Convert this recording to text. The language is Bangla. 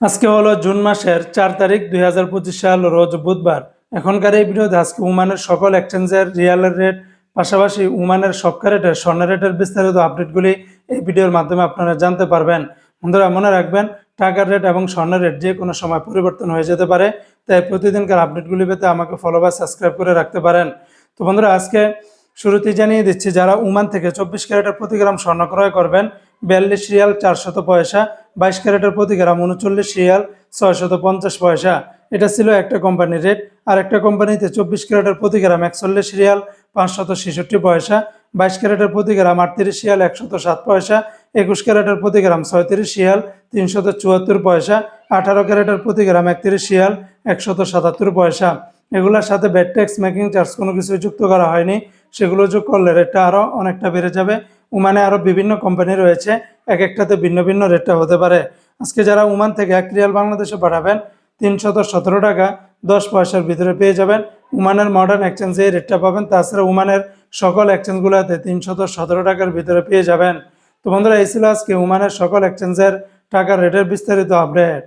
আজকে হলো জুন মাসের চার তারিখ দুই হাজার পঁচিশ সাল, রোজ বুধবার। এখনকার এই ভিডিওতে আজকে উমানের সকল এক্সচেঞ্জের রিয়ালের রেট পাশাপাশি উমানের সবকা রেটের স্বর্ণ রেটের বিস্তারিত আপডেটগুলি এই ভিডিওর মাধ্যমে আপনারা জানতে পারবেন। বন্ধুরা, মনে রাখবেন, টাকার রেট এবং স্বর্ণের রেট যে কোনো সময় পরিবর্তন হয়ে যেতে পারে, তাই প্রতিদিনকার আপডেটগুলি পেতে আমাকে ফলো বা সাবস্ক্রাইব করে রাখতে পারেন। তো বন্ধুরা, আজকে শুরুতেই জানিয়ে দিচ্ছি, যারা উমান থেকে চব্বিশ ক্যারেটের প্রতি গ্রাম স্বর্ণ ক্রয় করবেন, বিয়াল্লিশ রিয়াল চারশত পয়সা বাইশ ক্যারেটের প্রতি গ্রাম উনচল্লিশ রিয়াল ছয়শত পঞ্চাশ পয়সা। এটা ছিল একটা কোম্পানির রেট। আর একটা কোম্পানিতে চব্বিশ ক্যারেটের প্রতি গ্রাম একচল্লিশ রিয়াল পাঁচশত ছেষট্টি পয়সা। বাইশ ক্যারেটের প্রতি গ্রাম আটত্রিশ রিয়াল একশত সাত পয়সা। একুশ ক্যারেটের প্রতি গ্রাম ছয়ত্রিশ রিয়াল তিনশত চুয়াত্তর পয়সা। আঠারো ক্যারেটের প্রতি গ্রাম একত্রিশ রিয়াল একশত সাতাত্তর পয়সা। এগুলোর সাথে ব্যাট ট্যাক্স, মেকিং চার্জ কোনো কিছু যুক্ত করা হয়নি। সেগুলো যোগ করলে রেটটা আরও অনেকটা বেড়ে যাবে। উমানে আরও বিভিন্ন কোম্পানি রয়েছে। এক একটাতে ভিন্ন ভিন্ন রেটটা হতে পারে। আজকে যারা উমান থেকে এক রিয়াল বাংলাদেশে পাঠাবেন, তিনশত সতেরো টাকা দশ পয়সার ভিতরে পেয়ে যাবেন। উমানের মডার্ন এক্সচেঞ্জে এই রেটটা পাবেন, তাছাড়া উমানের সকল এক্সচেঞ্জগুলোতে তিনশত সতেরো টাকার ভিতরে পেয়ে যাবেন। তো বন্ধুরা, এই ছিল আজকে উমানের সকল এক্সচেঞ্জের টাকার রেটের বিস্তারিত আপডেট